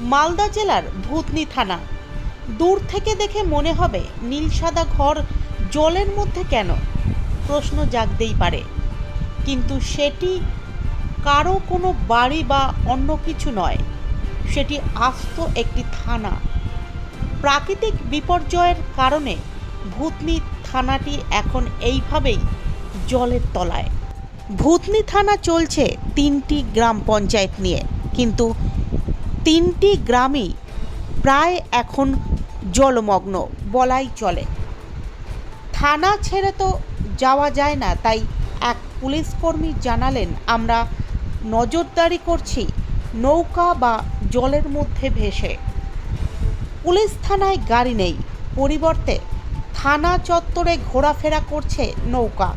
মালদা জেলার ভূতনি থানা। দূর থেকে দেখে মনে হবে নীল সাদা ঘর জলের মধ্যে কেন? প্রশ্ন জাগতেই পারে। কিন্তু সেটি কারও কোনো বাড়ি বা অন্য কিছু নয়। সেটি আস্ত একটি থানা। প্রাকৃতিক বিপর্যয়ের কারণে ভূতনি থানাটি এখন এইভাবেই জলের তলায়। ভূতনি থানা চলছে তিনটি গ্রাম পঞ্চায়েত নিয়ে। কিন্তু তিনটি গ্রামই প্রায় এখন জলমগ্ন, বলাই চলে। থানা ছেড়ে তো যাওয়া যায় না, তাই এক পুলিশ কর্মী জানালেন, আমরা নজরদারি করছি, নৌকা বা জলের মধ্যে ভেসে। পুলিশ থানায় গাড়ি নেই, পরিবর্তে থানা চত্বরে ঘোরাফেরা করছে নৌকা।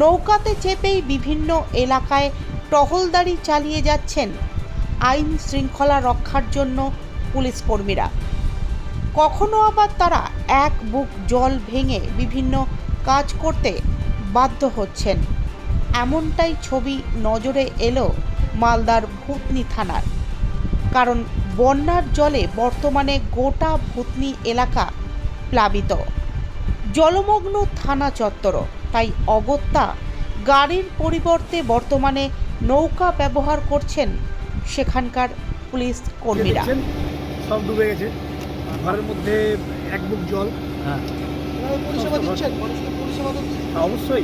নৌকাতে চেপেই বিভিন্ন এলাকায় টহলদারি চালিয়ে যাচ্ছেন আইন শৃঙ্খলা রক্ষার জন্য পুলিশ কর্মীরা। কখনো আবার তারা এক বুক জল ভেঙে বিভিন্ন কাজ করতে বাধ্য হচ্ছেন। এমনটাই ছবি নজরে এলো মালদার ভূতনি থানার। কারণ বন্যার জলে বর্তমানে গোটা ভূতনি এলাকা প্লাবিত। জলমগ্ন থানা চত্বর, তাই অগত্যা গাড়ির পরিবর্তে বর্তমানে নৌকা ব্যবহার করছেন সেখানকার পুলিশ কর্মীরা। সব ডুবে গেছে। ঘরের মধ্যে এক বুক জল। হ্যাঁ। পরিষেবা অবশ্যই।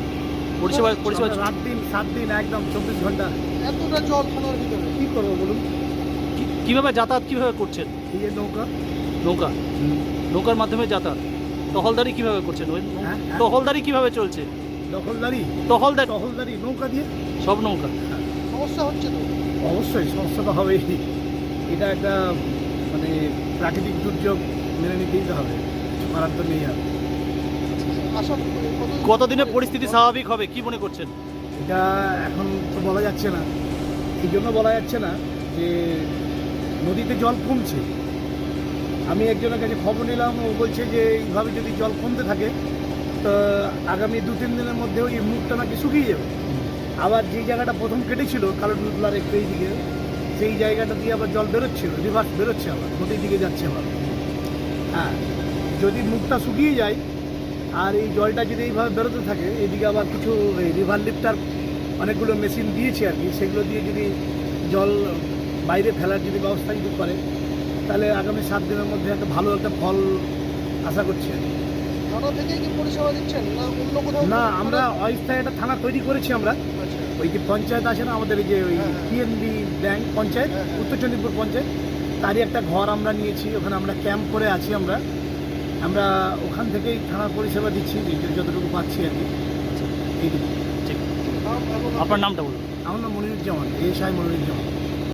পরিষেবা পরিষেবা রাত দিন সাত দিন একদম চব্বিশ ঘণ্টা। এতটা জল থানার ভিতরে। কি করব বলুন? কি- কীভাবে যাতায়াত কীভাবে করছেন? এই যে নৌকা। নৌকা। নৌকার মাধ্যমে যাতায়াত। টহলদারি কীভাবে করছেন? ওই হ্যাঁ, হ্যাঁ। টহলদারি কীভাবে চলছে? দখলদারি। টহলদারি দখলদারি নৌকা দিয়ে। সব নৌকা। সমস্যা হচ্ছে তো? অবশ্যই সমস্যা তো হবেই। এটা একটা মানে প্রাকৃতিক দুর্যোগ মেনে নিতেই তো হবে। মারার তো নেই আর আশা কত কতদিনে পরিস্থিতি স্বাভাবিক হবে কি মনে করছেন? এটা এখন তো বলা যাচ্ছে না। এই জন্য বলা যাচ্ছে না যে নদীতে জল কমছে। আমি একজনের কাছে খবর নিলাম ও বলছে যে এইভাবে যদি জল কমতে থাকে তো আগামী দু তিন দিনের মধ্যে ওই মুখটা নাকি শুকিয়ে যাবে। আবার যে জায়গাটা প্রথম কেটেছিল, কালো ডুবলার একটু এই দিকে সেই জায়গাটা দিয়ে আবার জল বেরোচ্ছিল রিভার্স বেরোচ্ছে আবার নদীর দিকে যাচ্ছে আবার হ্যাঁ যদি মুখটা শুকিয়ে যায়, আর এই জলটা যদি এইভাবে বেরোতে থাকে এদিকে আবার কিছু এই রিভার লিফটার অনেকগুলো মেশিন দিয়েছে আর কি, সেগুলো দিয়ে যদি জল বাইরে ফেলার যদি ব্যবস্থা যদি করে, তাহলে আগামী সাত দিনের মধ্যে একটা ভালো একটা ফল আশা করছি আর কি। থানা থেকে কি পরিষেবা দিচ্ছেন? না অন্য কোথাও না আমরা অস্থায়ী একটা থানা তৈরি করেছি আমরা। আচ্ছা। ওই যে পঞ্চায়েত আছে না আমাদের এই যে ওই হ্যাঁ, হ্যাঁ। পিএনবি ব্যাংক পঞ্চায়েত হ্যাঁ, হ্যাঁ। উত্তর চণ্ডীপুর পঞ্চায়েত তারই একটা ঘর আমরা নিয়েছি ওখানে আমরা ক্যাম্প করে আছি আমরা। আমরা ওখান থেকেই থানা পরিষেবা দিচ্ছি যে- যতটুকু পাচ্ছি আর কি। এইটুকু। ঠিক আপনার নামটা বলুন। আমার নাম মনিরুজ্জামান এস আই মনিরুজ্জামান।